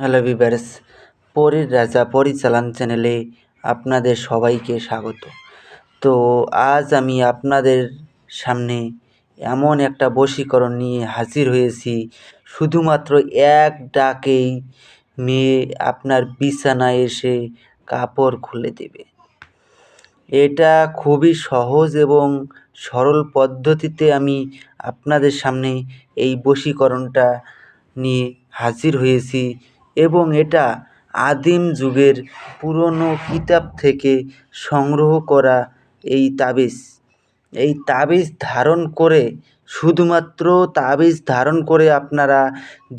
Hello viewers পরীর রাজা পরিচালন চ্যানেলে আপনাদের সবাইকে স্বাগত। তো আজ আমি আপনাদের সামনে এমন একটা বশীকরণ নিয়ে হাজির হয়েছি, শুধুমাত্র এক ডাকেই মেয়ে আপনার বিছানায় এসে কাপড় খুলে দেবে। এটা খুবই সহজ এবং সরল পদ্ধতিতে আমি আপনাদের সামনে এই বশীকরণটা নিয়ে হাজির হয়েছি। এবং এটা আদিম যুগের পুরনো কিতাব থেকে সংগ্রহ করা এই তাবিজ। এই তাবিজ ধারণ করে, শুধুমাত্র তাবিজ ধারণ করে আপনারা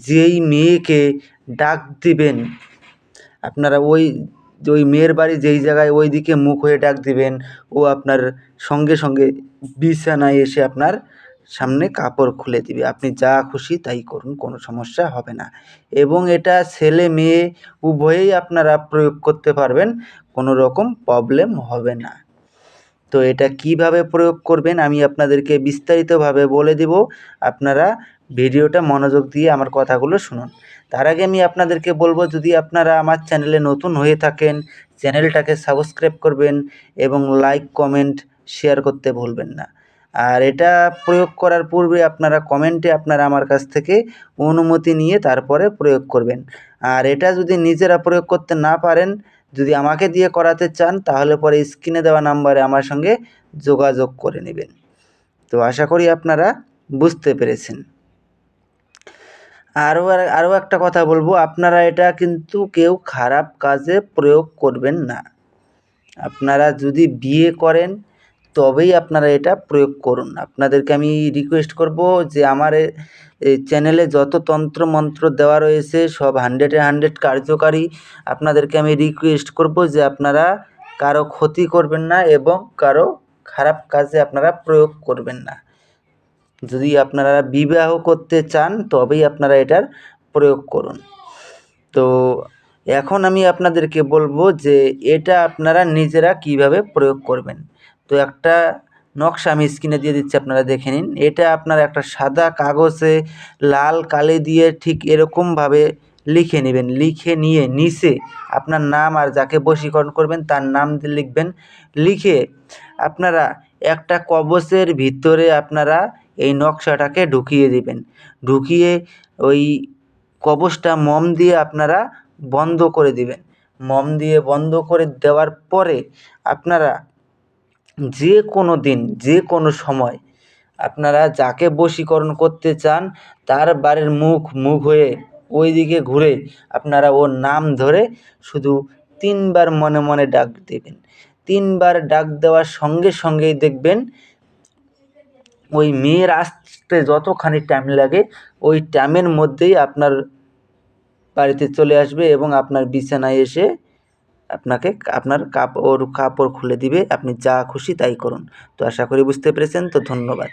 যেই মেয়েকে ডাক দিবেন, আপনারা ওই ওই মেয়ের বাড়ি যেই জায়গায় ওই দিকে মুখ হয়ে ডাক দিবেন, ও আপনার সঙ্গে সঙ্গে বিছানায় এসে আপনার সামনে কাপড় খুলে দিবে। আপনি যা খুশি তাই করুন, কোনো সমস্যা হবে না। এবং এটা ছেলে মেয়ে উভয়েই আপনারা প্রয়োগ করতে পারবেন, কোনো রকম প্রবলেম হবে না। তো এটা কীভাবে প্রয়োগ করবেন আমি আপনাদেরকে বিস্তারিতভাবে বলে দেব। আপনারা ভিডিওটা মনোযোগ দিয়ে আমার কথাগুলো শুনুন। তার আগে আমি আপনাদেরকে বলব, যদি আপনারা আমার চ্যানেলে নতুন হয়ে থাকেন, চ্যানেলটাকে সাবস্ক্রাইব করবেন এবং লাইক কমেন্ট শেয়ার করতে ভুলবেন না। আর এটা প্রয়োগ করার পূর্বে আপনারা কমেন্টে আপনারা আমার কাছ থেকে অনুমতি নিয়ে তারপরে প্রয়োগ করবেন। আর এটা যদি নিজেরা প্রয়োগ করতে না পারেন, যদি আমাকে দিয়ে করাতে চান, তাহলে পরে স্ক্রিনে দেওয়া নাম্বারে আমার সঙ্গে যোগাযোগ করে নেবেন। তো আশা করি আপনারা বুঝতে পেরেছেন। আরও আরও একটা কথা বলব, আপনারা এটা কিন্তু কেউ খারাপ কাজে প্রয়োগ করবেন না। আপনারা যদি বিয়ে করেন তবেই আপনারা এটা প্রয়োগ করুন। আপনাদেরকে আমি রিকোয়েস্ট করব যে আমার চ্যানেলে যত তন্ত্র মন্ত্র দেওয়া রয়েছে, সব হান্ড্রেডে হান্ড্রেড কার্যকারী আপনাদেরকে আমি রিকোয়েস্ট করব যে আপনারা কারও ক্ষতি করবেন না এবং কারও খারাপ কাজে আপনারা প্রয়োগ করবেন না। যদি আপনারা বিবাহ করতে চান, তবেই আপনারা এটার প্রয়োগ করুন। তো এখন আমি আপনাদেরকে বলব যে এটা আপনারা নিজেরা কীভাবে প্রয়োগ করবেন। তো একটা নকশা আমি স্ক্রিনে দিয়ে দিচ্ছি, আপনারা দেখে নিন। এটা আপনার একটা সাদা কাগজে লাল কালি দিয়ে ঠিক এরকমভাবে লিখে নেবেন। লিখে নিয়ে নিচে আপনার নাম আর যাকে বশীকরণ করবেন, তার নাম দিয়ে লিখবেন। লিখে আপনারা একটা কবচের ভিতরে আপনারা এই নকশাটাকে ঢুকিয়ে দেবেন। ঢুকিয়ে ওই কবচটা মম দিয়ে আপনারা বন্ধ করে দিবেন। মম দিয়ে বন্ধ করে দেওয়ার পরে আপনারা যে কোনো দিন যে কোনো সময় আপনারা যাকে বশীকরণ করতে চান, তার বাড়ির মুখ মুখ হয়ে ওই দিকে ঘুরে আপনারা ওর নাম ধরে শুধু তিনবার মনে মনে ডাক দেবেন। তিনবার ডাক দেওয়ার সঙ্গে সঙ্গেই দেখবেন ওই মেয়ের আসতে যতখানি টাইম লাগে, ওই টাইমের মধ্যেই আপনার বাড়িতে চলে আসবে এবং আপনার বিছানায় এসে আপনাকে আপনার কাপড় কাপড় খুলে দিবে, আপনি যা খুশি তাই করুন। তো আশা করি বুঝতে পেরেছেন, তো ধন্যবাদ।